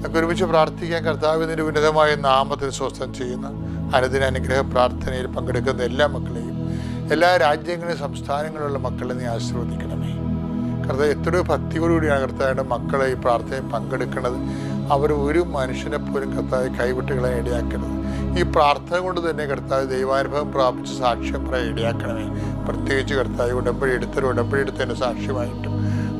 നമുക്ക് ഒരുമിച്ച് പ്രാർത്ഥിക്കാൻ കർത്താവിന്റെ ഉന്നതമായ നാമത്തിൽ സ്വസ്ഥം ചെയ്യുന്ന അനുദിന അനുഗ്രഹ പ്രാർത്ഥനയിൽ പങ്കെടുക്കുന്ന എല്ലാ മക്കളെയും എല്ലാ രാജ്യങ്ങളിലും സംസ്ഥാനങ്ങളിലുള്ള മക്കളെ നീ ആശീർവദിക്കണമേ. കർത്താവ് എത്രയോ ഭക്തിയോടുകൂടിയാണ് കർത്താവിന്റെ മക്കളെ ഈ പ്രാർത്ഥനയിൽ പങ്കെടുക്കുന്നത്. അവർ ഒരു മനുഷ്യനെ പോലും കർത്താവ് കൈവിട്ടുകളെ ഇടയാക്കരുത്. ഈ പ്രാർത്ഥന കൊണ്ട് തന്നെ കർത്താവ് ദൈവാനുഭവം പ്രാപിച്ച് സാക്ഷ്യം പറയാൻ ഇടയാക്കണമേ. പ്രത്യേകിച്ച് കർത്താവ് ഉടമ്പടി എടുത്തൊരു ഉടമ്പടി എടുത്തതിന്റെ സാക്ഷ്യമായിട്ടും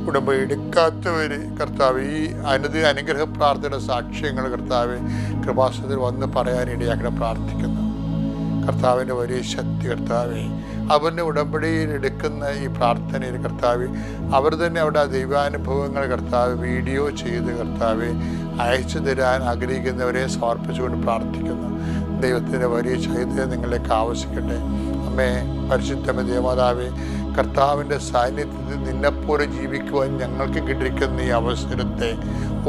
ഉടമ്പടി എടുക്കാത്തവർ കർത്താവ് ഈ അനുദി അനുഗ്രഹ പ്രാർത്ഥനയുടെ സാക്ഷ്യങ്ങൾ കർത്താവ് കൃപാസനത്തിൽ വന്ന് പറയാനിടയാക്കണം പ്രാർത്ഥിക്കുന്നു. കർത്താവിന്റെ വലിയ ശക്തി കർത്താവെ അവരുടെ ഉടമ്പടിയിൽ എടുക്കുന്ന ഈ പ്രാർത്ഥനയിൽ കർത്താവ് അവർ തന്നെ അവിടെ ആ ദൈവാനുഭവങ്ങൾ കർത്താവ് വീഡിയോ ചെയ്ത് കർത്താവ് അയച്ചു തരാൻ ആഗ്രഹിക്കുന്നവരെ സമർപ്പിച്ചുകൊണ്ട് പ്രാർത്ഥിക്കുന്നു. ദൈവത്തിന്റെ വലിയ ചൈതന്യം നിങ്ങളിലേക്ക് ആവശ്യിക്കട്ടെ അമ്മേ പരിശുദ്ധമ ദേവമാതാവേ കർത്താവിന്റെ സാന്നിധ്യത്തിൽ നിന്നെപ്പോലെ ജീവിക്കുവാൻ ഞങ്ങൾക്ക് കിട്ടിയിരിക്കുന്ന ഈ അവസരത്തെ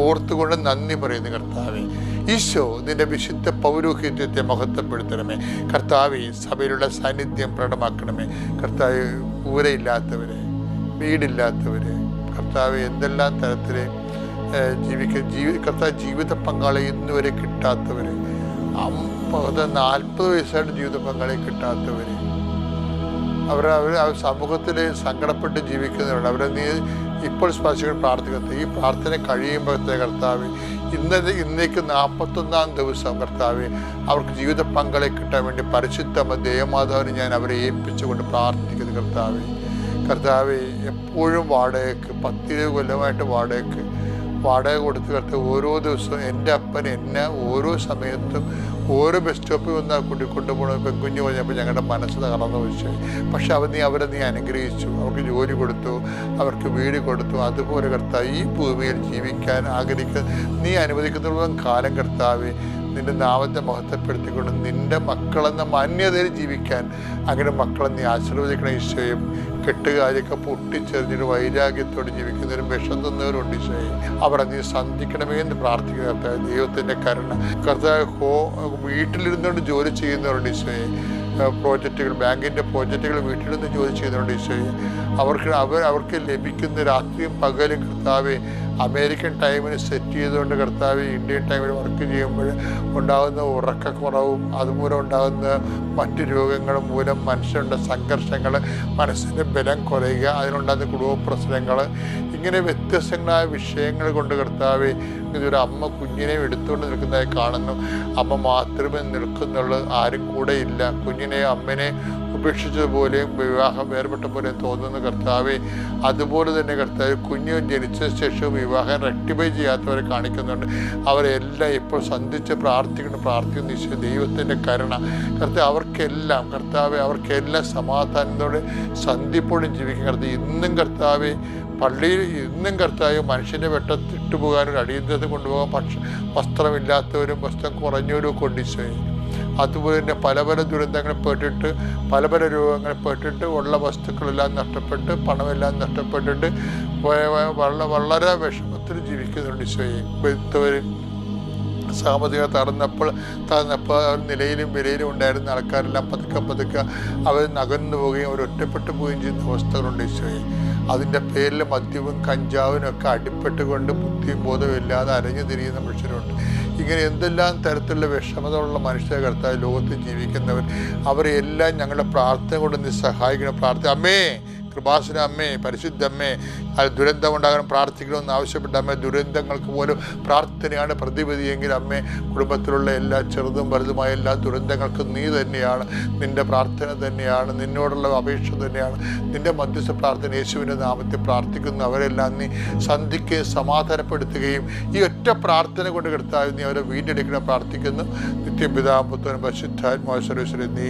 ഓർത്തുകൊണ്ട് നന്ദി പറയുന്നു കർത്താവെ. ഈശോ നിന്റെ വിശുദ്ധ പൗരോഹിത്യത്തെ മഹത്വപ്പെടുത്തണമേ. കർത്താവെ സഭയിലുള്ള സാന്നിധ്യം പ്രകടമാക്കണമേ. കർത്താവ് ഊരയില്ലാത്തവരെ വീടില്ലാത്തവരെ കർത്താവ് എന്തെല്ലാം തരത്തിൽ ജീവിക്ക ജീവി കർത്താവ് ജീവിത പങ്കാളി ഇന്നുവരെ കിട്ടാത്തവർ നാൽപ്പത് വയസ്സായിട്ട് ജീവിത പങ്കാളി കിട്ടാത്തവര് അവർ അവർ സമൂഹത്തിൽ സങ്കടപ്പെട്ട് ജീവിക്കുന്നവരുണ്ട്. അവരെ നീ ഇപ്പോൾ സ്പർശിക്കാൻ പ്രാർത്ഥിക്കുന്നത് ഈ പ്രാർത്ഥന കഴിയുമ്പോഴത്തെ കർത്താവ് ഇന്നത്തെ ഇന്നേക്ക് നാൽപ്പത്തൊന്നാം ദിവസം കർത്താവ് അവർക്ക് ജീവിത പങ്കാളി കിട്ടാൻ വേണ്ടി പരിശുദ്ധമ ദേവമാതാവിന് ഞാൻ അവരെ ഏൽപ്പിച്ചുകൊണ്ട് പ്രാർത്ഥിക്കുന്നു കർത്താവ്. കർത്താവ് എപ്പോഴും വാടകയ്ക്ക് പത്തിരുപത് കൊല്ലമായിട്ട് വാടകയ്ക്ക് വാടക കൊടുത്ത് കിടത്ത് ഓരോ ദിവസവും എന്റെ അപ്പൻ എന്നെ ഓരോ സമയത്തും ഓരോ ബസ് സ്റ്റോപ്പിൽ വന്ന് കൂട്ടി കൊണ്ടുപോകണം പെൺകുഞ്ഞ് പറഞ്ഞപ്പോൾ ഞങ്ങളുടെ മനസ്സ് തകർന്നു വെച്ചു പക്ഷെ അവർ നീ അവരെ നീ അനുഗ്രഹിച്ചു. അവർക്ക് ജോലി കൊടുത്തു അവർക്ക് വീട് കൊടുത്തു. അതുപോലെ കർത്താവ് ഈ ഭൂമിയിൽ ജീവിക്കാൻ ആഗ്രഹിക്കുന്ന നീ അനുവദിക്കുന്നിടത്തോളം കാലം കർത്താവ്. നിന്റെ നാമത്തെ മഹത്വപ്പെടുത്തിക്കൊണ്ട് നിന്റെ മക്കളെന്ന മാന്യതയിൽ ജീവിക്കാൻ അങ്ങനെ മക്കളെ നീ ആശീർവദിക്കണം ഈശോയും. കെട്ടുകാരൊക്കെ പൊട്ടിച്ചെറിഞ്ഞൊരു വൈരാഗ്യത്തോടെ ജീവിക്കുന്നവരും വിഷം തിന്നവരുണ്ട് ഈശോയെ. അവിടെ നീ സന്ധിക്കണമേ എന്ന് പ്രാർത്ഥിക്കുന്ന കർത്താവ്. ദൈവത്തിന്റെ കരുണ. കർത്താവ് ഹോ വീട്ടിലിരുന്നുകൊണ്ട് ജോലി ചെയ്യുന്നവരുണ്ട് ഈശോയെ. പ്രോജക്റ്റുകൾ ബാങ്കിന്റെ പ്രോജക്റ്റുകൾ വീട്ടിലിരുന്ന് ജോലി ചെയ്യുന്നവരുണ്ട് ഈശോയെ. അവർക്ക് അവർ അവർക്ക് ലഭിക്കുന്ന രാത്രിയും പകലും കർത്താവ് അമേരിക്കൻ ടൈമിന് സെറ്റ് ചെയ്തുകൊണ്ട് കർത്താവ് ഇന്ത്യൻ ടൈമിൽ വർക്ക് ചെയ്യുമ്പോൾ ഉണ്ടാകുന്ന ഉറക്കക്കുറവും അതുമൂലം ഉണ്ടാകുന്ന മറ്റു രോഗങ്ങൾ മൂലം മനുഷ്യരുടെ സംഘർഷങ്ങൾ മനസ്സിന്റെ ബലം കുറയുക അതിനുണ്ടാകുന്ന കുടുംബ പ്രശ്നങ്ങൾ ഇങ്ങനെ വ്യത്യസ്തങ്ങളായ വിഷയങ്ങൾ കൊണ്ട് കർത്താവ് ഒരു അമ്മ കുഞ്ഞിനെ എടുത്തുകൊണ്ട് നിൽക്കുന്നതായി കാണുന്നു. അമ്മ മാത്രമേ നിൽക്കുന്നുള്ളൂ ആരും കൂടെ ഇല്ല. കുഞ്ഞിനെ അമ്മനെ ഉപേക്ഷിച്ചതുപോലെയും വിവാഹം വേർപെട്ട പോലെയും തോന്നുന്ന കർത്താവെ. അതുപോലെ തന്നെ കർത്താവ് കുഞ്ഞു ജനിച്ച ശേഷവും വിവാഹം റെക്ടിഫൈ ചെയ്യാത്തവരെ കാണിക്കുന്നുണ്ട്. അവരെല്ലാം ഇപ്പോൾ സന്ധിച്ച് പ്രാർത്ഥിക്കുന്നു. പ്രാർത്ഥിക്കുന്ന ഈശ്വര ദൈവത്തിന്റെ കരുണ. കർത്താവ് അവർക്കെല്ലാം കർത്താവ് അവർക്കെല്ലാം സമാധാനത്തോടെ സന്ധിപ്പോടും ജീവിക്കും. കർത്താവ് ഇന്നും കർത്താവ് പള്ളിയിൽ ഇന്നും കർത്താവ് മനുഷ്യന്റെ വെട്ടത്തിട്ട് പോകാനും അടിയന്തരത്തിൽ കൊണ്ടുപോകാൻ പക്ഷ വസ്ത്രമില്ലാത്തവരും വസ്ത്രം കുറഞ്ഞവരും ഒക്കെ ഉണ്ട് ഈശോയെ. അതുപോലെ തന്നെ പല പല ദുരന്തങ്ങളെ പെട്ടിട്ട് പല പല രോഗങ്ങളെ പെട്ടിട്ട് ഉള്ള വസ്തുക്കളെല്ലാം നഷ്ടപ്പെട്ട് പണമെല്ലാം നഷ്ടപ്പെട്ടിട്ട് വളരെ വളരെ വിഷമത്തിൽ ജീവിക്കുന്നുണ്ട് ഈശോയെ. വെത്തവർ സാമ്പത്തിക തടന്നപ്പോൾ അവർ നിലയിലും വിലയിലും ഉണ്ടായിരുന്ന ആൾക്കാരെല്ലാം പതുക്കെ പതുക്കെ അവർ നകന്നു പോവുകയും അവർ ഒറ്റപ്പെട്ടു പോവുകയും ചെയ്യുന്ന അവസ്ഥകളുണ്ട് ഈശോയെ. അതിന്റെ പേരിൽ മദ്യവും കഞ്ചാവിനും ഒക്കെ അടിപ്പെട്ടുകൊണ്ട് ബുദ്ധിയും ബോധവും ഇല്ലാതെ അരഞ്ഞു തിരിയുന്ന മനുഷ്യരുണ്ട്. ഇങ്ങനെ എന്തെല്ലാം തരത്തിലുള്ള വിഷമതയുള്ള മനുഷ്യരെ കർത്താവ് ലോകത്ത് ജീവിക്കുന്നവർ അവരെല്ലാം ഞങ്ങളുടെ പ്രാർത്ഥന കൊണ്ട് നീ സഹായിക്കണം പ്രാർത്ഥന അമ്മേ കൃപാസന അമ്മേ പരിശുദ്ധ അമ്മേ അത് ദുരന്തം ഉണ്ടാകാൻ പ്രാർത്ഥിക്കണമെന്ന് ആവശ്യപ്പെട്ട അമ്മേ ദുരന്തങ്ങൾക്ക് പോലും പ്രാർത്ഥനയാണ് പ്രതിപതിയെങ്കിൽ അമ്മേ കുടുംബത്തിലുള്ള എല്ലാ ചെറുതും വലുതുമായ എല്ലാ ദുരന്തങ്ങൾക്കും നീ തന്നെയാണ് നിന്റെ പ്രാർത്ഥന തന്നെയാണ് നിന്നോടുള്ള അപേക്ഷ തന്നെയാണ് നിന്റെ മധ്യസ്ഥ പ്രാർത്ഥന യേശുവിന്റെ നാമത്തിൽ പ്രാർത്ഥിക്കുന്ന. അവരെല്ലാം നീ സന്ധിക്ക് സമാധാനപ്പെടുത്തുകയും ഈ ഒറ്റ പ്രാർത്ഥന കൊണ്ട് കിടത്താതെ നീ അവരെ വീണ്ടെടുക്കണം പ്രാർത്ഥിക്കുന്നു. നിത്യപിതാപുത്രൻ പശുദ്ധാത്മാശ്വരേശ്വരൻ നീ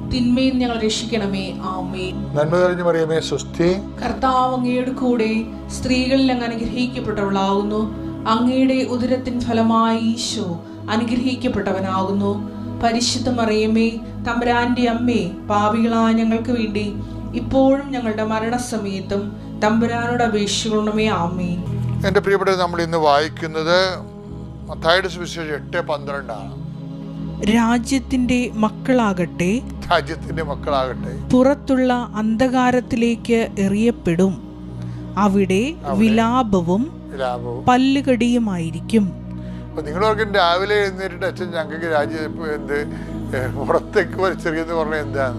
തിന്മയിൽ ഞങ്ങൾ രക്ഷിക്കണമേ. ആമേ നന്മ കഴിഞ്ഞു മറിയമേ സ്വസ്തി. കർത്താവ് അങ്ങയുടെ കൂടെ സ്ത്രീകളിൽ അങ്ങ് അനുഗ്രഹിക്കപ്പെട്ടവളാകുന്നു. അങ്ങയുടെ ഉദരത്തിൻ ഫലമായി ഈശോ അനുഗ്രഹിക്കപ്പെട്ടവനാകുന്നു. പരിശുദ്ധ മറിയമേ തമ്പുരാന്റെ അമ്മേ പാവികളായ ഞങ്ങൾക്ക് വേണ്ടി ഇപ്പോഴും ഞങ്ങളുടെ മരണസമയത്തും തമ്പുരാനോട് അപേക്ഷിക്കണമേ. ആമേ എന്റെ പ്രിയപ്പെട്ട നമ്മൾ ഇന്ന് വായിക്കുന്നത് മത്തായുടെ സുവിശേഷം എട്ട് പന്ത്രണ്ടാണ്. രാജ്യത്തിന്റെ മക്കളാകട്ടെ രാജ്യത്തിന്റെ മക്കളാകട്ടെ. പുറത്തുള്ള അന്ധകാരത്തിലേക്ക് എറിയപ്പെടും. അവിടെ വിലാപവും പല്ലുകടിയുമായിരിക്കും. അപ്പം രാവിലെ എഴുന്നേറ്റിട്ട് അച്ഛൻ ഞങ്ങൾക്ക് രാജ്യം ഇപ്പൊ എന്ത്? പുറത്തേക്ക് വലിച്ചെറിയെന്ന് പറഞ്ഞാൽ എന്താണ്?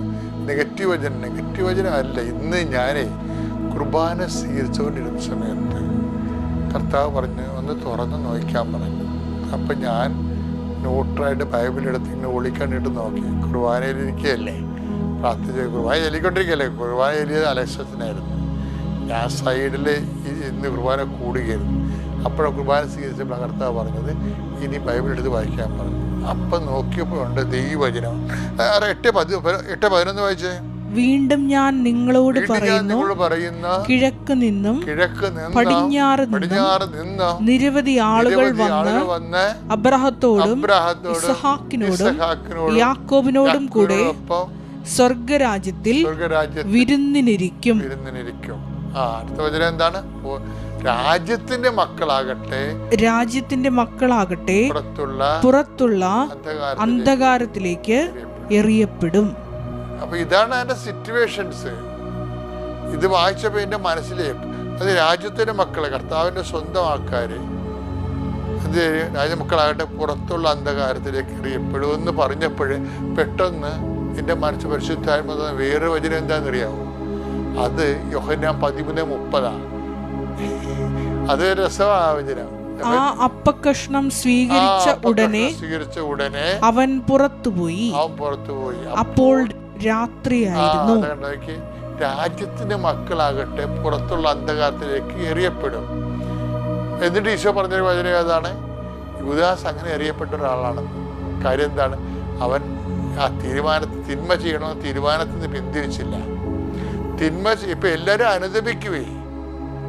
നെഗറ്റീവ് വചനം. നെഗറ്റീവ് വചനം അല്ല. ഇന്ന് ഞാനേ കുർബാന സ്വീകരിച്ചുകൊണ്ടിരുന്ന സമയത്ത് കർത്താവ് പറഞ്ഞ് ഒന്ന് തുറന്ന് നോക്കാൻ പറഞ്ഞു. അപ്പം ഞാൻ ന്യൂട്രായിട്ട് ബൈബിൾ എടുത്ത് ഇങ്ങനെ ഒളിക്കണ്ടിട്ട് നോക്കി. കുർബാനയിൽ ഇരിക്കുകയല്ലേ? പ്രാർത്ഥിച്ച കുർബാന ചൊല്ലിക്കൊണ്ടിരിക്കുകയല്ലേ? കുർബാന ചൊല്ലിയത് അലക്സത്തിനായിരുന്നു ഞാൻ സൈഡിൽ ഇന്ന് കുർബാന കൂടുകയായിരുന്നു. അപ്പോഴാണ് കുർബാന സ്വീകരിച്ചപ്പോൾ കർത്താവ് പറഞ്ഞത് ഇനി ബൈബിൾ എടുത്ത് വായിക്കാൻ പറഞ്ഞു അപ്പം നോക്കിയപ്പോൾ ഉണ്ട് ദൈവവചനം ആരാ എട്ട് പതി എട്ട് പതിനൊന്ന് വായിച്ചേ? വീണ്ടും ഞാൻ നിങ്ങളോട് പറയുന്നു. കിഴക്ക് നിന്നും കിഴക്ക് പടിഞ്ഞാറ് നിന്നും നിരവധി ആളുകൾ വന്ന് അബ്രഹത്തോടും ഇസഹാക്കിനോടും യാക്കോബിനോടും കൂടെ സ്വർഗരാജ്യത്തിൽ സ്വർഗരാജ്യത്തിൽ വിരുന്നിനിരിക്കും. വിരുന്നിനിരിക്കും. ആ അടുത്ത വചനം എന്താണ്? രാജ്യത്തിന്റെ മക്കളാകട്ടെ രാജ്യത്തിന്റെ മക്കളാകട്ടെ പുറത്തുള്ള പുറത്തുള്ള അന്ധകാരത്തിലേക്ക് എറിയപ്പെടും. അപ്പൊ ഇതാണ് അതിന്റെ സിറ്റുവേഷൻസ് ഇത് വായിച്ചപ്പോ എന്റെ മനസ്സിലേക്ക് അത് രാജ്യത്തിന്റെ മക്കളെ കർത്താവിന്റെ സ്വന്തം ആൾക്കാര് എന്ത്? രാജമക്കളാകട്ടെ പുറത്തുള്ള അന്ധകാരത്തിലേക്ക് എറിയപ്പെടുമെന്ന് പറഞ്ഞപ്പോഴേ പെട്ടെന്ന് എന്റെ മനസ്സ് പരിശുദ്ധായ്മ തന്ന വേറെ വചനം എന്താണെന്നറിയാമോ അത് യോഹന്നാൻ പതിമൂന്ന് മുപ്പതാണ് അത് രസമാണ് വചനം. ആ അപ്പക്കഷ്ണം സ്വീകരിച്ച ഉടനെ സ്വീകരിച്ച ഉടനെ അവൻ പുറത്തുപോയി. അവൻ പുറത്തുപോയി. അപ്പോൾ രാത്രിയായിരുന്നു. രാജ്യത്തിന്റെ മക്കളാകട്ടെ പുറത്തുള്ള അന്ധകാരത്തിലേക്ക് എറിയപ്പെടും. എന്നിട്ട് ഈശോ പറഞ്ഞൊരു വചനം ഏതാണ്? യുവദാസ് അങ്ങനെ എറിയപ്പെട്ട ഒരാളാണ്. കാര്യം എന്താണ്? അവൻ ആ തീരുമാനത്തിൽ തിന്മ ചെയ്യണമെന്ന് തീരുമാനത്തിൽ നിന്ന് പിന്തിരിച്ചില്ല. തിന്മ ഇപ്പൊ എല്ലാവരും അനുദപിക്കുവേ.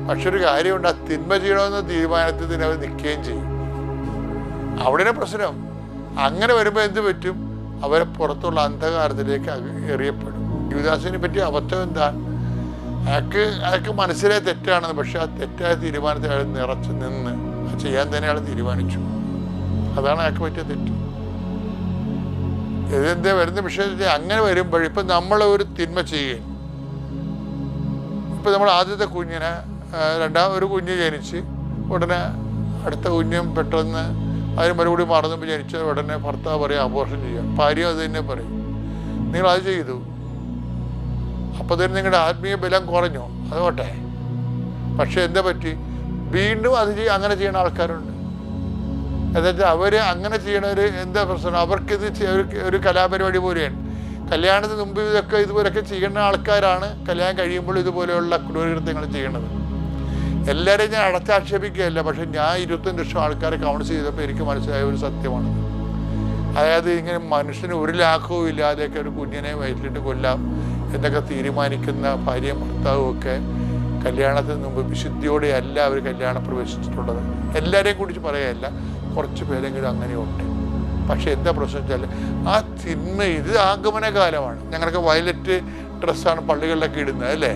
പക്ഷെ ഒരു കാര്യമുണ്ട് ആ തിന്മ ചെയ്യണമെന്ന തീരുമാനത്തിൽ തന്നെ അവർ നിൽക്കുകയും ചെയ്യും. അവിടെയാണ് പ്രശ്നം. അങ്ങനെ വരുമ്പോൾ എന്ത് പറ്റും? അവരെ പുറത്തുള്ള അന്ധകാരത്തിലേക്ക് എറിയപ്പെടും. യുവദാസിനെ പറ്റി അബദ്ധം എന്താ? അയാൾക്ക് അയാൾക്ക് മനസ്സിലെ തെറ്റാണെന്ന് പക്ഷെ ആ തെറ്റായ തീരുമാനത്തിൽ അയാൾ നിറച്ച് നിന്ന് അത് ചെയ്യാൻ തന്നെ അയാൾ തീരുമാനിച്ചു. അതാണ് അയാൾക്ക് പറ്റിയ തെറ്റ്. ഇതെന്താ വരുന്ന വിഷയത്തിൽ അങ്ങനെ വരുമ്പോൾ ഇപ്പം നമ്മൾ ഒരു തിന്മ ചെയ്യുകയും ഇപ്പം നമ്മൾ ആദ്യത്തെ കുഞ്ഞിനെ രണ്ടാം ഒരു കുഞ്ഞ് ജനിച്ച് ഉടനെ അടുത്ത കുഞ്ഞും പെട്ടെന്ന് അതിന് മറുപടി മറന്നുമ്പോൾ ജനിച്ച ഉടനെ ഭർത്താവ് പറയും അബോർഷൻ ചെയ്യാം. ഭാര്യ അത് തന്നെ പറയും. നിങ്ങൾ അത് ചെയ്തു. അപ്പോൾ തന്നെ നിങ്ങളുടെ ആത്മീയ ബലം കുറഞ്ഞു. അതോട്ടെ. പക്ഷെ എന്താ പറ്റി? വീണ്ടും അത് ചെയ്യ അങ്ങനെ ചെയ്യുന്ന ആൾക്കാരുണ്ട്. എന്നുവെച്ചാൽ അവർ അങ്ങനെ ചെയ്യണവർ എന്താ പ്രശ്നം? അവർക്കിത് ഒരു കലാപരിപാടി പോലെയാണ്. കല്യാണത്തിന് മുമ്പ് ഇതൊക്കെ ഇതുപോലൊക്കെ ചെയ്യുന്ന ആൾക്കാരാണ്. കല്യാണം കഴിയുമ്പോൾ ഇതുപോലെയുള്ള ക്രൂരകൃത്യങ്ങൾ ചെയ്യണത് എല്ലാവരെയും ഞാൻ അടച്ചാക്ഷേപിക്കുകയല്ല പക്ഷെ ഞാൻ ഇരുപത്തഞ്ച് ലക്ഷം ആൾക്കാരെ കൗൺസിൽ ചെയ്തപ്പോൾ എനിക്ക് മനസ്സിലായ ഒരു സത്യമാണ്. അതായത് ഇങ്ങനെ മനുഷ്യന് ഒരു ലാഘവും ഇല്ലാതെയൊക്കെ ഒരു കുഞ്ഞിനെ വയറ്റിലിട്ട് കൊല്ലാം എന്നൊക്കെ തീരുമാനിക്കുന്ന ഭാര്യയും ഭർത്താവും ഒക്കെ കല്യാണത്തിന് മുമ്പ് വിശുദ്ധിയോടെ അല്ല അവർ കല്യാണം പ്രവേശിച്ചിട്ടുള്ളത്. എല്ലാവരെയും കുറിച്ച് പറയുകയല്ല കുറച്ച് പേരെങ്കിലും അങ്ങനെയുണ്ട്. പക്ഷെ എന്താ പ്രശ്നം വെച്ചാൽ ആ തിന്മ ഇത് ആഗമന കാലമാണ് ഞങ്ങളൊക്കെ വയലറ്റ് ഡ്രസ്സാണ് പള്ളികളിലൊക്കെ ഇടുന്നത് അല്ലേ?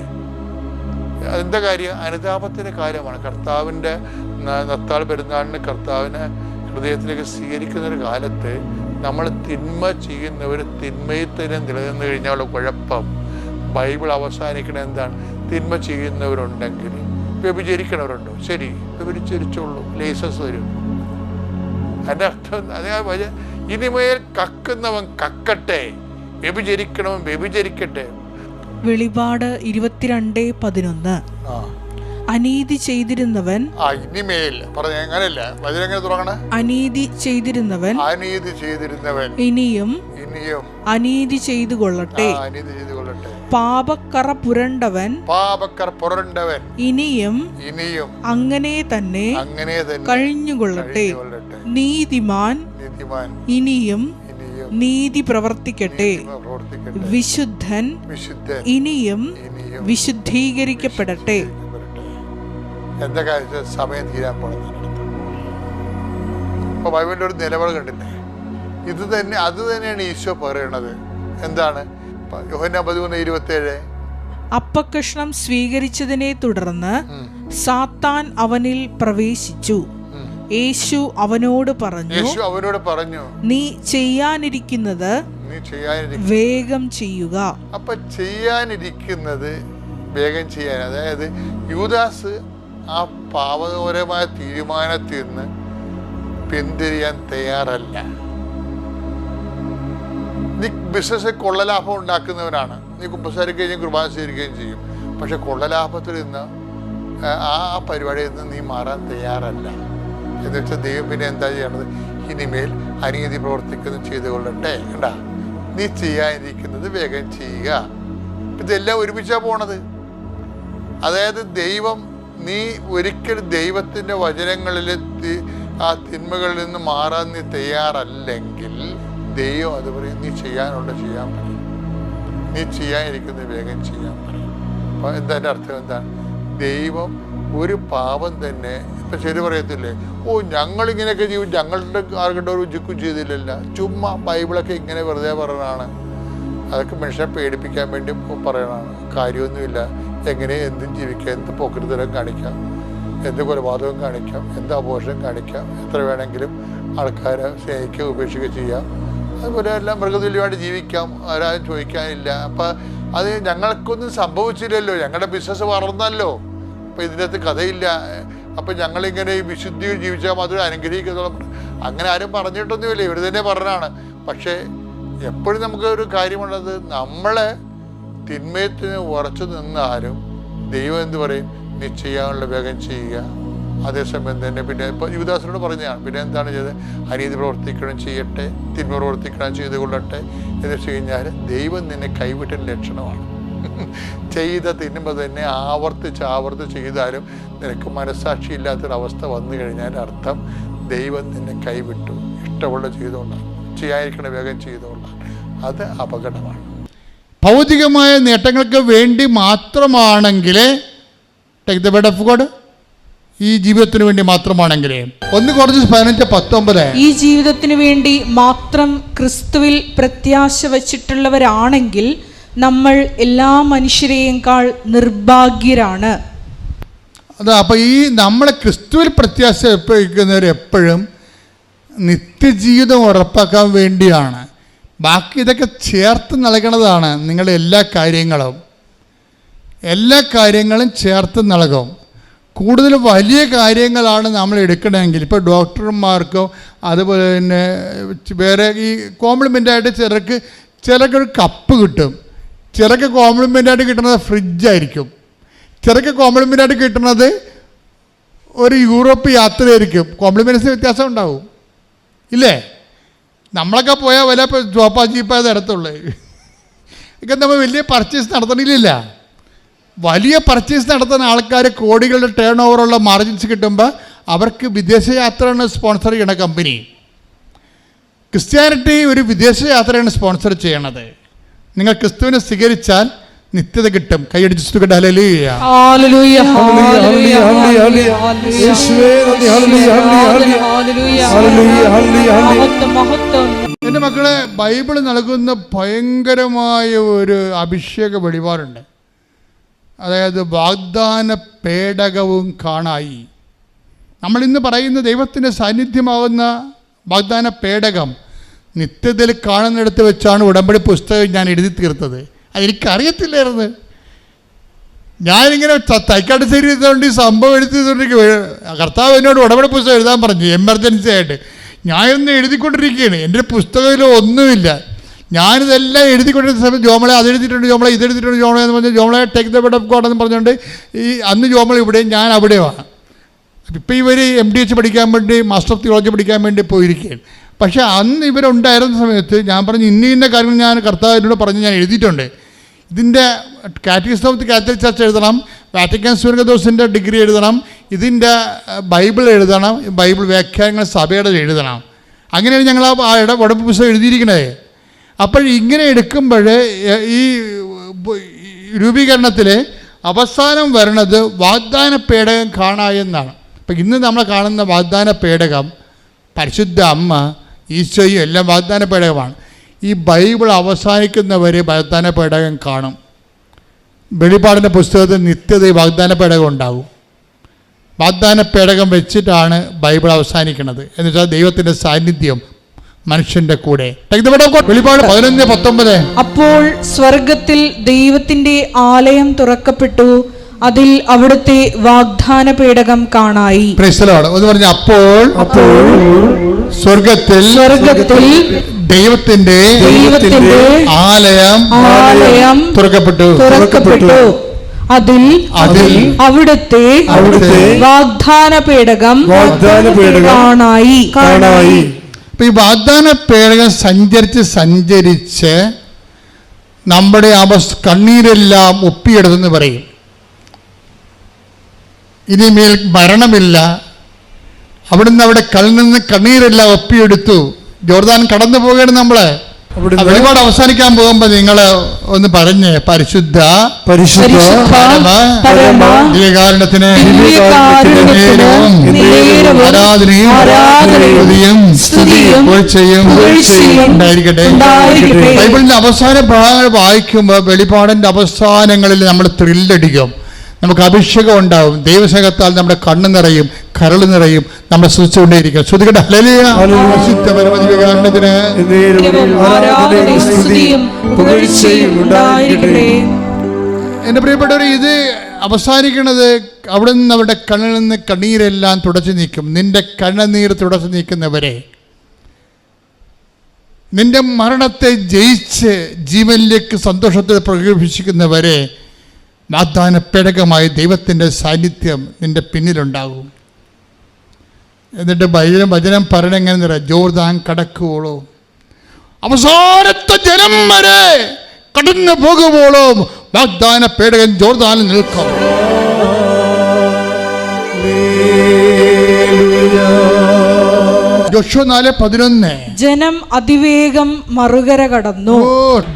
അതെന്താ കാര്യം? അനുതാപത്തിന്റെ കാര്യമാണ്. കർത്താവിന്റെ നത്താൾ പെരുന്നാളിന് കർത്താവിനെ ഹൃദയത്തിലേക്ക് സ്വീകരിക്കുന്ന ഒരു കാലത്ത് നമ്മൾ തിന്മ ചെയ്യുന്നവർ തിന്മയിൽ തന്നെ നിലനിന്ന് കഴിഞ്ഞാലുള്ള കുഴപ്പം. ബൈബിൾ അവസാനിക്കണ എന്താണ്? തിന്മ ചെയ്യുന്നവരുണ്ടെങ്കിൽ വ്യഭിചരിക്കണവരുണ്ടോ? ശരി വ്യഭിചരിച്ചോളൂ ലൈസൻസ് വരും. അതിന്റെ അർത്ഥം അതേ വച- ഇനിമേൽ കക്കുന്നവൻ കക്കട്ടെ വ്യഭിചരിക്കണവൻ വ്യഭിചരിക്കട്ടെ. വെളിപാട് ഇരുപത്തിരണ്ട് പതിനൊന്ന്. അനീതി ചെയ്തിരുന്നവൻ ഇനിമേൽ. പറഞ്ഞ എങ്ങനെയല്ല? വചനം എങ്ങനെ തുടങ്ങണേ അനീതി ചെയ്തിരുന്നവൻ അനീതി ചെയ്തിരുന്നവൻ. ഇനിയും ഇനിയും. അനീതി ചെയ്തു കൊള്ളട്ടെ. അനീതി ചെയ്തു കൊള്ളട്ടെ. പാപക്കറ പുരണ്ടവൻ പാപക്കറ പുരണ്ടവൻ. ഇനിയും ഇനിയും. അങ്ങനെ തന്നെ അങ്ങനെ തന്നെ കഴിഞ്ഞുകൊള്ളട്ടെ. കൊള്ളട്ടെ നീതിമാൻ നീതിമാൻ. ഇനിയും നീതി പ്രവർത്തിക്കട്ടെ. വിശുദ്ധൻ ഇനിയും വിശുദ്ധീകരിക്കപ്പെടട്ടെ. എന്താ കാര്യം? സമയം തീരാൻ അപ്പൊ ബൈബിളിന്റെ ഒരു നിലപാട് കണ്ടില്ലേ? ഇത് തന്നെ അത് തന്നെയാണ് ഈശോ പറയണത്. എന്താണ്? യോഹന്ന പതിമൂന്ന് ഇരുപത്തി ഏഴ് അപ്പക്കഷ്ണം സ്വീകരിച്ചതിനെ തുടർന്ന് സാത്താൻ അവനിൽ പ്രവേശിച്ചു. യേശു അവനോട് പറഞ്ഞു യേശു അവനോട് പറഞ്ഞു നീ ചെയ്യാനിരിക്കുന്നത് നീ ചെയ്യാനിരിക്കുന്നത് വേഗം ചെയ്യുക. അപ്പൊ ചെയ്യാനിരിക്കുന്നത് വേഗം ചെയ്യാൻ അതായത് യൂദാസ് ആ പാവകരമായ തീരുമാനത്തിൽ നിന്ന് പിന്തിരിയാൻ തയ്യാറല്ല. നീ ബിസിനസ് കൊള്ളലാഭം ഉണ്ടാക്കുന്നവനാണ്. നീ കുമ്പസാരിക്കുകയും കുർബാന സ്വീകരിക്കുകയും ചെയ്യും. പക്ഷെ കൊള്ളലാഭത്തിൽ നിന്ന് ആ ആ പരിപാടിയിൽ നിന്ന് നീ മാറാൻ തയ്യാറല്ല. എന്ന് വെച്ചാൽ ദൈവം പിന്നെ എന്താ ചെയ്യണത്? ഇനിമേൽ അനീതി പ്രവർത്തിക്കുന്നു ചെയ്തുകൊള്ളട്ടെ. കണ്ടാ? നീ ചെയ്യാനിരിക്കുന്നത് വേഗം ചെയ്യുക. ഇതെല്ലാം ഒരുമിച്ചാ പോണത്. അതായത് ദൈവം നീ ഒരിക്കൽ ദൈവത്തിന്റെ വചനങ്ങളിൽ ആ തിന്മകളിൽ നിന്ന് മാറാൻ നീ തയ്യാറല്ലെങ്കിൽ ദൈവം അത് പറയും നീ ചെയ്യാനുള്ള ചെയ്യാൻ പറയും. നീ ചെയ്യാനിരിക്കുന്നത് വേഗം ചെയ്യാൻ പറയും. അപ്പോൾ എന്താ അർത്ഥം? എന്താണ്? ദൈവം ഒരു പാപം തന്നെ. ഇപ്പം ശരി പറയത്തില്ലേ? ഓ ഞങ്ങളിങ്ങനെയൊക്കെ ജീവിച്ചു ഞങ്ങളുടെ ആർക്കിട്ട് ഒരു ഉച്ചക്കും ചെയ്തില്ലല്ല. ചുമ്മാ ബൈബിളൊക്കെ ഇങ്ങനെ വെറുതെ പറയണതാണ്. അതൊക്കെ മനുഷ്യനെ പേടിപ്പിക്കാൻ വേണ്ടി പറയണതാണ്. കാര്യമൊന്നുമില്ല. എങ്ങനെ എന്തും ജീവിക്കാം. എന്ത് പോക്കരുതരം കാണിക്കാം. എന്ത് കൊലപാതകം കാണിക്കാം. എന്ത് അപോഷം കാണിക്കാം. എത്ര വേണമെങ്കിലും ആൾക്കാരെ സ്നേഹിക്കുക ഉപേക്ഷിക്കുക ചെയ്യാം. അതുപോലെ എല്ലാം മൃഗതുല്യമായിട്ട് ജീവിക്കാം. ആരും ചോദിക്കാനില്ല. അപ്പം അത് ഞങ്ങൾക്കൊന്നും സംഭവിച്ചില്ലല്ലോ. ഞങ്ങളുടെ ബിസിനസ് വളർന്നല്ലോ. അപ്പം ഇതിനകത്ത് കഥയില്ല. അപ്പം ഞങ്ങളിങ്ങനെ ഈ വിശുദ്ധിയിൽ ജീവിച്ചാൽ മാത്രമേ അനുഗ്രഹിക്കത്തുള്ളൂ. അങ്ങനെ ആരും പറഞ്ഞിട്ടൊന്നുമില്ല. ഇവർ തന്നെ പറഞ്ഞാണ് പക്ഷേ എപ്പോഴും നമുക്ക് ഒരു കാര്യമുള്ളത് നമ്മളെ തിന്മയത്തിന് ഉറച്ചു നിന്നാലും ദൈവം എന്ത് പറയും? നീ ചെയ്യാനുള്ള വേഗം ചെയ്യുക. അതേസമയം തന്നെ പിന്നെ ഇപ്പോൾ യുവദാസനോട് പറഞ്ഞതാണ്. പിന്നെ എന്താണ് ചെയ്തത്? അനീതി പ്രവർത്തിക്കണം ചെയ്യട്ടെ തിന്മ പ്രവർത്തിക്കണം ചെയ്തു കൊള്ളട്ടെ എന്ന് വെച്ച് കഴിഞ്ഞാൽ ദൈവം നിന്നെ കൈവിട്ട ലക്ഷണമാണ്. ചെയ്ത തിന്മ തന്നെ ആവർത്തിച്ച് ആവർത്തിച്ച് ചെയ്താലും നിനക്ക് മനസ്സാക്ഷി ഇല്ലാത്തൊരവസ്ഥ വന്നു കഴിഞ്ഞാൽ അർത്ഥം ദൈവം നിന്നെ കൈവിട്ടു. ഇഷ്ടമുള്ള ചെയ്തുകൊണ്ടാണ് ചെയ്യാതിരിക്കണ വേഗം ചെയ്തുകൊണ്ടാണ് അത് അപകടമാണ്. ഭൗതികമായ നേട്ടങ്ങൾക്ക് വേണ്ടി മാത്രമാണെങ്കിൽ take the bed of God ഈ ജീവിതത്തിന് വേണ്ടി മാത്രമാണെങ്കിൽ ഒന്ന് കുറച്ച് പതിനഞ്ച് പത്തൊമ്പത്. ഈ ജീവിതത്തിന് വേണ്ടി മാത്രം ക്രിസ്തുവിൽ പ്രത്യാശ വച്ചിട്ടുള്ളവരാണെങ്കിൽ നമ്മൾ എല്ലാ മനുഷ്യരെയേക്കാൾ നിർഭാഗ്യരാണ്. അതാ അപ്പോൾ ഈ നമ്മളെ ക്രിസ്തുവിൽ പ്രത്യാശ എപ്പോഴും നിത്യജീവിതം ഉറപ്പാക്കാൻ വേണ്ടിയാണ്. ബാക്കി ഇതൊക്കെ ചേർത്ത് നൽകണതാണ് നിങ്ങളുടെ എല്ലാ കാര്യങ്ങളും. എല്ലാ കാര്യങ്ങളും ചേർത്ത് നൽകും. കൂടുതൽ വലിയ കാര്യങ്ങളാണ് നമ്മൾ എടുക്കണമെങ്കിൽ. ഇപ്പോൾ ഡോക്ടർമാർക്കോ അതുപോലെ തന്നെ വേറെ ഈ കോംപ്ലിമെന്റായിട്ട് ചിലർക്ക് ചിലർക്ക് കപ്പ് കിട്ടും. ചിലർക്ക് കോംപ്ലിമെന്റായിട്ട് കിട്ടുന്നത് ഫ്രിഡ്ജായിരിക്കും കോംപ്ലിമെന്റ് ആയിട്ട് കിട്ടുന്നത് ഒരു യൂറോപ്പ് യാത്രയായിരിക്കും. കോംപ്ലിമെൻസ് വ്യത്യാസം ഉണ്ടാവും. ഇല്ലേ? നമ്മളൊക്കെ പോയാൽ വല്ല ജോപ്പാ ജീപ്പാ തരത്തുള്ളൂ ഇതൊക്കെ നമ്മൾ വലിയ പർച്ചേസ് നടത്തണില്ല വലിയ പർച്ചേസ് നടത്തുന്ന ആൾക്കാർ കോടികളുടെ ടേൺ ഓവറുള്ള മാർജിൻസ് കിട്ടുമ്പോൾ അവർക്ക് വിദേശയാത്രയാണ് സ്പോൺസർ ചെയ്യണ കമ്പനി ക്രിസ്ത്യാനിറ്റി ഒരു വിദേശയാത്രയാണ് സ്പോൺസർ ചെയ്യണത്. നിങ്ങൾ ക്രിസ്തുവിനെ സ്വീകരിച്ചാൽ നിത്യത കിട്ടും. കൈയടിച്ച് എന്റെ hallelujah. Hallelujah, hallelujah, hallelujah, hallelujah, ഹല്ലേലൂയ. യേശുവേ നന്ദി, ഹല്ലേലൂയ, ഹല്ലേലൂയ, ഹല്ലേലൂയ, ഹല്ലേലൂയ, ഹല്ലേലൂയ, ഹല്ലേലൂയ. മഹത്വം, മഹത്വം. എന്റെ മക്കളെ ബൈബിൾ നൽകുന്ന ഭയങ്കരമായ ഒരു അഭിഷേക വെളിപാടുണ്ട്. അതായത് വാഗ്ദാന പേടകവും കാണായി. നമ്മൾ ഇന്ന് പറയുന്ന ദൈവത്തിന്റെ സാന്നിധ്യമാവുന്ന വാഗ്ദാന പേടകം നിത്യതയിൽ കാണുന്നിടത്ത് വെച്ചാണ് ഉടമ്പടി പുസ്തകം ഞാൻ എഴുതി തീർത്തത്. അതെനിക്കറിയത്തില്ലായിരുന്നു ഞാനിങ്ങനെ തൈക്കാട്ട് ശരി ചെയ്തുകൊണ്ട് ഈ സംഭവം എഴുതിയതുകൊണ്ട് കർത്താവ് എന്നോട് ഉടമ്പടി പുസ്തകം എഴുതാൻ പറഞ്ഞു എമർജൻസി ആയിട്ട്. ഞാനിന്ന് എഴുതിക്കൊണ്ടിരിക്കുകയാണ്. എന്റെ പുസ്തകത്തിൽ ഒന്നുമില്ല. ഞാനിതെല്ലാം എഴുതിക്കൊണ്ടിരുന്ന സമയത്ത് ജോമളെ അത് എഴുതിയിട്ടുണ്ട് ജോമളെ ഇത് എഴുതിയിട്ടുണ്ട് ജോമളെ എന്ന് പറഞ്ഞാൽ ജോമളെ take the bed of God എന്ന് പറഞ്ഞുകൊണ്ട് ഈ അന്ന് ജോമള ഇവിടെ ഞാൻ അവിടെയുമാണ്. ഇപ്പം ഇവർ എം ഡി എച്ച് പഠിക്കാൻ വേണ്ടി മാസ്റ്റർ ഓഫ് തിയോളജി പഠിക്കാൻ വേണ്ടി പോയിരിക്കുകയാണ്. പക്ഷേ അന്ന് ഇവരുണ്ടായിരുന്ന സമയത്ത് ഞാൻ പറഞ്ഞു ഇന്ന ഇന്ന കാര്യങ്ങൾ ഞാൻ കർത്താവിനോട് പറഞ്ഞ് ഞാൻ എഴുതിയിട്ടുണ്ട്. ഇതിന്റെ category of the Catholic church എഴുതണം വാറ്റിക്കാൻ സൂര്യദോസിന്റെ ഡിഗ്രി എഴുതണം ഇതിന്റെ ബൈബിൾ എഴുതണം ബൈബിൾ വ്യാഖ്യാനങ്ങൾ സഭയുടെ എഴുതണം. അങ്ങനെയാണ് ഞങ്ങൾ ആ ഇട ഉടമ്പ് പുസ്തകം എഴുതിയിരിക്കണേ അപ്പോൾ ഇങ്ങനെ എടുക്കുമ്പോൾ ഈ രൂപീകരണത്തിൽ അവസാനം വരണത് വാഗ്ദാന പേടകം കാണാ എന്നാണ് അപ്പം ഇന്ന് നമ്മൾ കാണുന്ന വാഗ്ദാന പേടകം പരിശുദ്ധ അമ്മ ഈശോയും എല്ലാം വാഗ്ദാന പേടകമാണ്. ഈ ബൈബിൾ അവസാനിക്കുന്നവരെ വാഗ്ദാന പേടകം കാണും. വെളിപ്പാടിന്റെ പുസ്തകത്തിൽ നിത്യത വാഗ്ദാന പേടകം ഉണ്ടാകും. വാഗ്ദാന പേടകം വെച്ചിട്ടാണ് ബൈബിൾ അവസാനിക്കുന്നത്. എന്ന് വെച്ചാൽ ദൈവത്തിന്റെ സാന്നിധ്യം മനുഷ്യന്റെ കൂടെ. വെളിപാട് പതിനൊന്ന് പത്തൊമ്പത്. അപ്പോൾ സ്വർഗത്തിൽ ദൈവത്തിന്റെ ആലയം തുറക്കപ്പെട്ടു. അതിൽ അവിടുത്തെ വാഗ്ദാന പേടകം കാണായി. പ്രൈസലോട് ഒന്ന് പറഞ്ഞ അപ്പോൾ അപ്പോൾ സ്വർഗത്തിൽ സ്വർഗത്തിൽ ദൈവത്തിന്റെ ദൈവത്തിന്റെ ആലയം ആലയം തുറക്കപ്പെട്ടു. തുറക്കപ്പെട്ടു. അതിൽ അതിൽ അവിടുത്തെ അവിടുത്തെ വാഗ്ദാന പേടകം വാഗ്ദാന പേടകം കാണായി. കാണായി. അപ്പൊ ഈ വാഗ്ദാന പേടകം സഞ്ചരിച്ച് സഞ്ചരിച്ച് നമ്മുടെ അവസ് കണ്ണീരെല്ലാം ഒപ്പിയെടുത്തെന്ന് പറയും. ഇനിമേൽ മരണമില്ല. അവിടുന്ന് അവിടെ കണ്ണിൽ നിന്ന് കണ്ണീരെല്ലാം ഒപ്പിയെടുത്തു. ജോർദാൻ കടന്നു പോകണം നമ്മൾ. വെളിപാട് അവസാനിക്കാൻ പോകുമ്പോ നിങ്ങൾ ഒന്ന് പറഞ്ഞേ പരിശുദ്ധ പരിശുദ്ധ ആരാധനയും സ്തുതിയും പുകഴ്ചയും ഉണ്ടായിരിക്കട്ടെ. ബൈബിളിന്റെ അവസാന ഭാഗങ്ങൾ വായിക്കുമ്പോൾ വെളിപാടിന്റെ അവസാനങ്ങളിൽ നമ്മൾ ത്രില്ലടിക്കും. നമുക്ക് അഭിഷേകം ഉണ്ടാവും. ദൈവശേഖത്താൽ നമ്മുടെ കണ്ണ് നിറയും കരൾ നിറയും നമ്മളെ ശ്രദ്ധിച്ചുകൊണ്ടേയിരിക്കുക ശ്രദ്ധിക്കട്ടെ എന്റെ പ്രിയപ്പെട്ടവർ ഇത് അവസാനിക്കുന്നത് അവിടെ നിന്ന് അവരുടെ കണ്ണിൽ നിന്ന് കണ്ണീരെല്ലാം തുടച്ചു നീക്കും. നിന്റെ കണ്ണുനീർ തുടച്ചു നീക്കുന്നവരെ നിന്റെ മരണത്തെ ജയിച്ച് ജീവനിലേക്ക് സന്തോഷത്തെ പ്രകടിപ്പിക്കുന്നവരെ വാഗ്ദാന പേടകമായി ദൈവത്തിന്റെ സാന്നിധ്യം നിന്റെ പിന്നിലുണ്ടാകും. എന്നിട്ട് വചനം വചനം നിറ ജോർദാൻ കടക്കുവോളോ. അവസാനത്തെ ജനം വരെ കടന്നു പോകുമ്പോളോ വാഗ്ദാന പേടകൻ ജോർദാനിൽ നിൽക്കും. ജോഷോ നാല് പതിനൊന്ന്. ജനം അതിവേഗം മറുകര കടന്നു.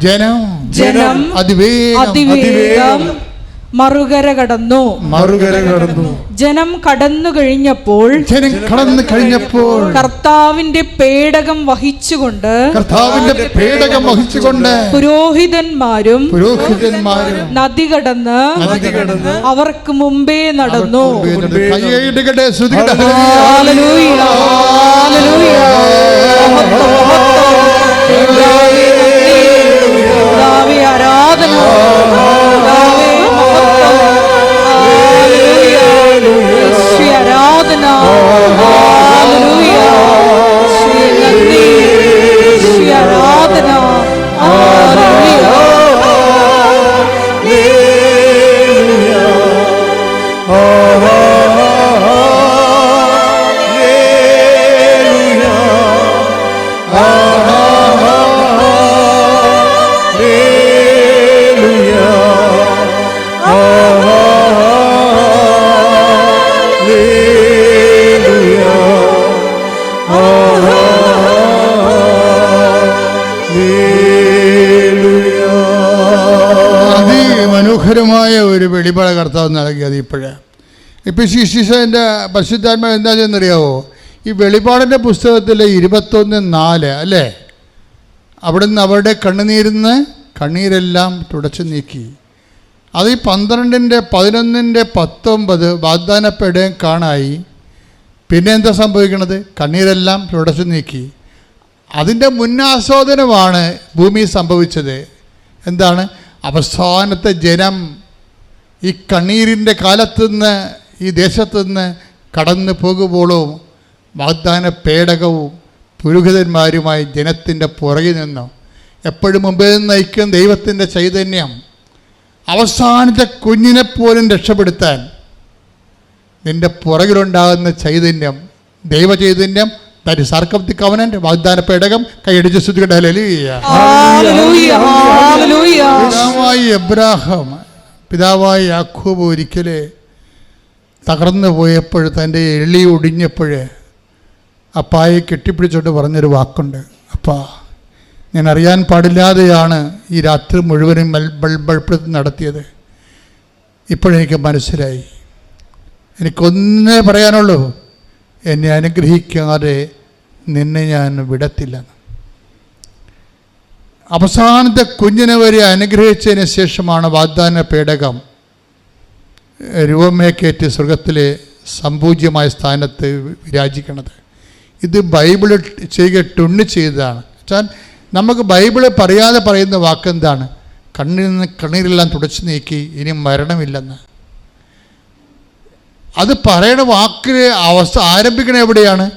ജനം ജനം അതിവേഗം. അതിവേഗം മറുകര കടന്നു. മറുകര കടന്നു. ജനം കടന്നു കഴിഞ്ഞപ്പോൾ ജനം കടന്നു കഴിഞ്ഞപ്പോൾ കർത്താവിന്റെ പേടകം വഹിച്ചുകൊണ്ട് കർത്താവിന്റെ പേടകം വഹിച്ചുകൊണ്ട് പുരോഹിതന്മാരും പുരോഹിതന്മാരും നദി കടന്ന് നദി കടന്ന് അവർക്ക് മുമ്പേ നടന്നു. കൈയെടുക്കട്ടെ ശ്രുതികട്ടെ ഹല്ലേലൂയ, ഹല്ലേലൂയ. ആരാധന. ആരാധന വെളിപാട് കർത്താവ് നൽകിയത് ഇപ്പോഴേ. ഇപ്പം ശിശിഷന്റെ പരിശുദ്ധാത്മ എന്താ ചെയ്യുന്നറിയാവോ ഈ വെളിപാടിന്റെ പുസ്തകത്തിലെ ഇരുപത്തൊന്ന് നാല് അല്ലേ? അവിടുന്ന് അവരുടെ കണ്ണുനീരിന്ന് കണ്ണീരെല്ലാം തുടച്ചു നീക്കി. അത് ഈ പന്ത്രണ്ടിന്റെ പതിനൊന്നിന്റെ പത്തൊമ്പത് വാഗ്ദാനപ്പെടുകയും കാണായി. പിന്നെ എന്താ സംഭവിക്കണത്? കണ്ണീരെല്ലാം തുടച്ചു നീക്കി. അതിന്റെ മുന്നാസ്വാദനമാണ് ഭൂമി സംഭവിച്ചത്. എന്താണ്? അവസാനത്തെ ജനം ഈ കണ്ണീരിന്റെ കാലത്തുനിന്ന് ഈ ദേശത്തുനിന്ന് കടന്നു പോകുമ്പോഴും വാഗ്ദാന പേടകവും പുരോഹിതന്മാരുമായി ജനത്തിന്റെ പുറകിൽ നിന്നും എപ്പോഴും മുമ്പിൽ നിന്ന് നയിക്കുന്ന ദൈവത്തിന്റെ ചൈതന്യം അവസാനത്തെ കുഞ്ഞിനെ പോലും രക്ഷപ്പെടുത്താൻ നിന്റെ പുറകിലുണ്ടാകുന്ന ചൈതന്യം ദൈവ ചൈതന്യം ദാറ്റ് സാർക്കപ്തി കവനന്റ് വാഗ്ദാന പേടകം കൈയടിച്ച് ശ്രുതികട്ടെ ഹല്ലേലൂയ ഹല്ലേലൂയ ഹല്ലേലൂയ പിതാവായി എബ്രാഹാം പിതാവായി യാക്കോബ് ഒരിക്കൽ തകർന്നു പോയപ്പോൾ തന്റെ എളി ഒടിഞ്ഞപ്പോൾ അപ്പായെ കെട്ടിപ്പിടിച്ചോട്ട് പറഞ്ഞൊരു വാക്കുണ്ട്. അപ്പാ ഞാൻ അറിയാൻ പാടില്ലാതെയാണ് ഈ രാത്രി മുഴുവനും മൽ ബൾബൾപ്പെടുത്തി നടത്തിയത്. ഇപ്പോഴെനിക്ക് മനസ്സിലായി. എനിക്കൊന്നേ പറയാനുള്ളൂ എന്നെ അനുഗ്രഹിക്കാതെ നിന്നെ ഞാൻ വിടത്തില്ലെന്ന് അവസാനത്തെ കുഞ്ഞിനെ വരെ അനുഗ്രഹിച്ചതിന് ശേഷമാണ് വാഗ്ദാന പേടകം രൂപമേക്കേറ്റ് സ്വർഗത്തിലെ സംപൂജ്യമായ സ്ഥാനത്ത് വിരാജിക്കണത്. ഇത് ബൈബിൾ ചെയ്യുക ടുണ്ണി ചെയ്തതാണ്. വെച്ചാൽ നമുക്ക് ബൈബിൾ പറയാതെ പറയുന്ന വാക്കെന്താണ്? കണ്ണിൽ നിന്ന് കണ്ണീരെല്ലാം തുടച്ചു നീക്കി ഇനി മരണമില്ലെന്ന്. അത് പറയണ വാക്കിന് അവസ്ഥ ആരംഭിക്കണ എവിടെയാണ്?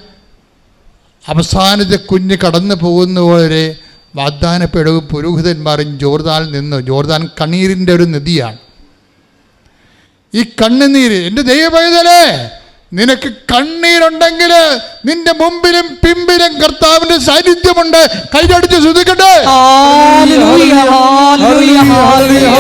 അവസാനത്തെ കുഞ്ഞ് കടന്നു പോകുന്നവരെ വാഗ്ദാനപ്പെടുകയും പുരോഹിതന്മാരും ജോർദാനിൽ നിന്ന് ജോർദാൻ കണ്ണീരിന്റെ ഒരു നദിയാണ്. ഈ കണ്ണുനീര് എന്റെ ദൈവപൈതലേ നിനക്ക് കണ്ണീരുണ്ടെങ്കിൽ നിന്റെ മുമ്പിലും പിമ്പിലും കർത്താവിന്റെ സാന്നിധ്യമുണ്ട്. കൈകടിച്ച് ശ്രദ്ധിക്കട്ടെ. ഹല്ലേലൂയ ഹല്ലേലൂയ. ഹല്ലേലൂയ.